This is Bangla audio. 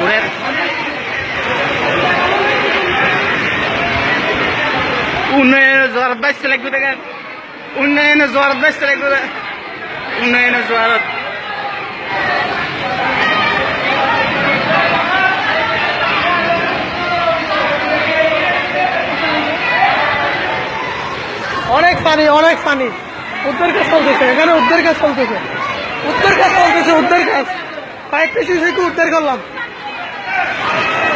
দুপুরের উন্নয়নে জোয়ার বাইশ লাগবে দেখেন। উন্নয়নে জোয়ার বাইশ লাগবে উন্নয়নে জোয়ার। অনেক পানি অনেক পানি। উদ্ধার কাজ চলতেছে, এখানে উদ্ধার কাজ চলতেছে। উদ্ধার কাজ চলতেছে, উদ্ধার কাজ। পাইপ পেশি উদ্ধার করলাম। Yeah.